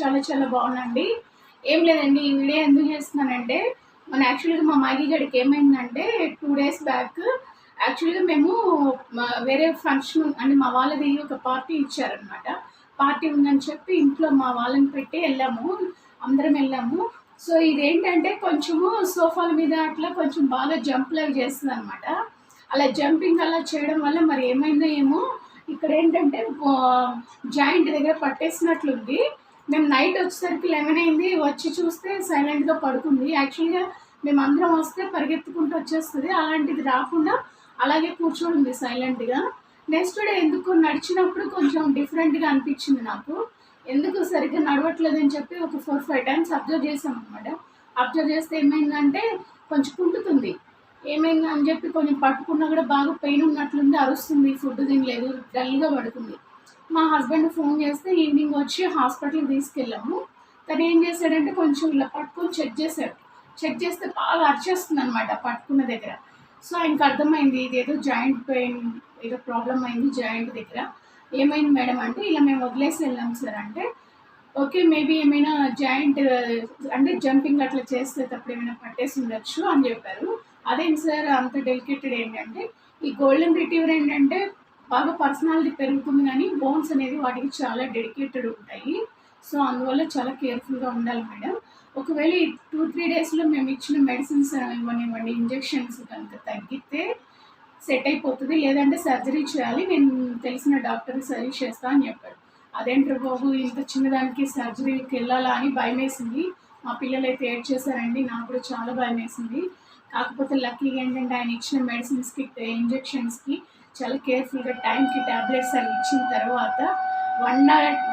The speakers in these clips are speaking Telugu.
చాలా చాలా బాగుందండి. ఏం లేదండి ఈ వీడియో ఎందుకు చేస్తున్నానంటే మన యాక్చువల్గా మా మాగి గడికి ఏమైందంటే టూ డేస్ బ్యాక్ యాక్చువల్గా మేము వేరే ఫంక్షన్ అంటే మా వాళ్ళది ఒక పార్టీ ఇచ్చారనమాట పార్టీ ఉందని చెప్పి ఇంట్లో మా వాళ్ళని పెట్టి వెళ్ళాము అందరం వెళ్ళాము. సో ఇదేంటంటే కొంచెము సోఫాల మీద అట్లా కొంచెం బాగా జంప్ లాగా చేస్తుంది అనమాట అలా జంపింగ్ అలా చేయడం వల్ల మరి ఏమైందో ఏమో ఇక్కడ ఏంటంటే జాయింట్ దగ్గర పట్టేసినట్లుంది. మేము నైట్ వచ్చేసరికి లెవెన్ అయింది వచ్చి చూస్తే సైలెంట్గా పడుకుంది. యాక్చువల్గా మేము అందరం వస్తే పరిగెత్తుకుంటూ వచ్చేస్తుంది అలాంటిది రాకుండా అలాగే కూర్చోండి సైలెంట్గా. నెక్స్ట్ డే ఎందుకు నడిచినప్పుడు కొంచెం డిఫరెంట్గా అనిపించింది నాకు. ఎందుకు సరిగ్గా నడవట్లేదని చెప్పి ఒక ఫోర్ ఫైవ్ టైమ్స్ అబ్జర్వ్ చేసాం అనమాట అబ్జర్వ్ చేస్తే ఏమైందంటే కొంచెం కుంటుతుంది. ఏమైంది అని చెప్పి కొంచెం పట్టుకున్నా కూడా బాగా పెయిన్ ఉన్నట్లుంది అరుస్తుంది ఫుడ్ తినలేదు డల్గా పడుతుంది మా హస్బెండ్ ఫోన్ చేస్తే ఈవినింగ్ వచ్చి హాస్పిటల్కి తీసుకెళ్ళాము. తను ఏం చేశాడంటే కొంచెం ఇలా పట్టుకొని చెక్ చేశాడు. చెక్ చేస్తే బాగా అరిచేస్తుంది అనమాట పట్టుకున్న దగ్గర. సో ఆయనకు అర్థమైంది ఇదేదో జాయింట్ పెయిన్ ఏదో ప్రాబ్లం అయింది జాయింట్ దగ్గర. ఏమైంది మేడం అంటే ఇలా మేము వదిలేసి వెళ్ళాం సార్ అంటే ఓకే మేబీ ఏమైనా జాయింట్ అంటే జంపింగ్ అట్లా చేస్తే తప్పుడు ఏమైనా పట్టేసి ఉండొచ్చు అని చెప్పారు. అదేంటి సార్ అంత డెలికేటెడ్ ఏంటంటే ఈ గోల్డెన్ రిట్రీవర్ ఏంటంటే బాగా పర్సనాలిటీ పెరుగుతుంది కానీ బోన్స్ అనేది వాటికి చాలా డెడికేటెడ్ ఉంటాయి. సో అందువల్ల చాలా కేర్ఫుల్గా ఉండాలి మేడం. ఒకవేళ ఈ టూ త్రీ డేస్లో మేము ఇచ్చిన మెడిసిన్స్ ఇవ్వనివ్వండి ఇంజెక్షన్స్ కనుక తగ్గితే సెట్ అయిపోతుంది. లేదంటే సర్జరీ చేయాలి నేను తెలిసిన డాక్టర్ సజెస్ట్ చేస్తా అని చెప్పాడు. అదేంటారు బాబు ఇంత చిన్నదానికి సర్జరీకి వెళ్ళాలా? అని భయం వేసింది మా పిల్లలు అయితే ఏడ్ చేశారండి నాకు కూడా చాలా భయం వేసింది కాకపోతే లక్కీగా ఏంటంటే ఆయన ఇచ్చిన మెడిసిన్స్కి ఇంజెక్షన్స్కి చాలా కేర్ఫుల్గా టైంకి ట్యాబ్లెట్స్ అవి ఇచ్చిన తర్వాత వన్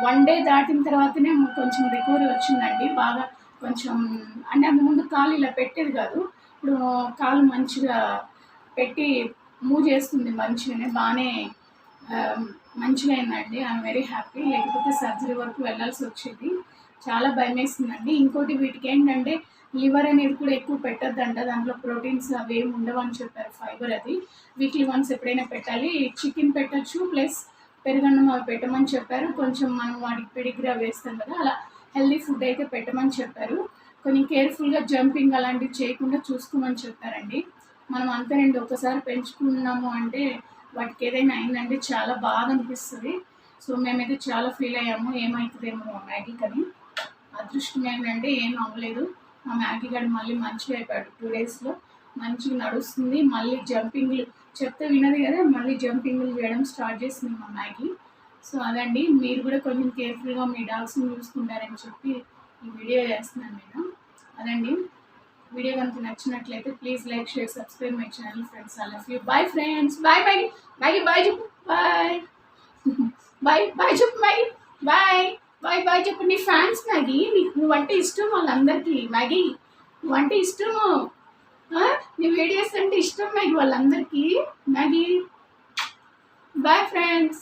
వన్ డే దాటిన తర్వాతనే కొంచెం రికవరీ వచ్చిందండి. బాగా కొంచెం అంటే అంత ముందు కాలు ఇలా పెట్టేది కాదు. ఇప్పుడు కాలు మంచిగా పెట్టి మూవ్ చేస్తుంది మంచిగానే బాగానే మంచిగా అయిందండి. I'm very happy. లేకపోతే సర్జరీ వరకు వెళ్ళాల్సి వచ్చేది. చాలా భయం వేస్తుందండి ఇంకోటి వీటికి ఏంటంటే లివర్ అనేది కూడా ఎక్కువ పెట్టద్దంట. దాంట్లో ప్రోటీన్స్ అవి ఏమి ఉండవని చెప్పారు ఫైబర్ అది. వీక్లీ వన్స్ ఎప్పుడైనా పెట్టాలి. చికెన్ పెట్టచ్చు ప్లస్ పెరుగన్నం అవి పెట్టమని చెప్పారు. కొంచెం మనం వాటికి పెడిగ్రీ అవి వేస్తాం కదా అలా హెల్దీ ఫుడ్ అయితే పెట్టమని చెప్పారు. కొన్ని కేర్ఫుల్గా జంపింగ్ అలాంటివి చేయకుండా చూసుకోమని చెప్పారండి. మనం అంతేనండి ఒకసారి పెంచుకున్నాము అంటే వాటికి ఏదైనా అయిందంటే చాలా బాధ అనిపిస్తుంది. సో మేమైతే చాలా ఫీల్ అయ్యాము. ఏమవుతుందేమో మ్యాగీకి అని అదృష్టం ఏంటంటే ఏం అవ్వలేదు. మా మ్యాగీ గడి మళ్ళీ మంచిగా అయిపోయాడు. టూ డేస్లో మంచిగా నడుస్తుంది. మళ్ళీ జంపింగ్లు చెప్తే వినదు కదా మళ్ళీ జంపింగ్లు చేయడం స్టార్ట్ చేసింది మా మ్యాగీ. సో అదండి మీరు కూడా కొంచెం కేర్ఫుల్గా మీ డాగ్స్ని చూసుకుంటారని చెప్పి ఈ వీడియో చేస్తున్నాను నేను. అదండి వీడియో కనుక నచ్చినట్లయితే please like share subscribe my channel friends I love you bye friends bye bye bye bye చెప్పు. బాయ్ బాయ్ బాయ్ చెప్పు బాయ్ బాయ్ బాయ్ బాయ్ చెప్పు. నీ ఫ్యాన్స్ మ్యాగీ నువ్వంటే ఇష్టం వాళ్ళందరికీ. మ్యాగీ నువ్వంటే ఇష్టము. నువ్వు నీ వీడియోస్ అంటే ఇష్టం మ్యాగీ వాళ్ళందరికీ. మ్యాగీ. Bye friends.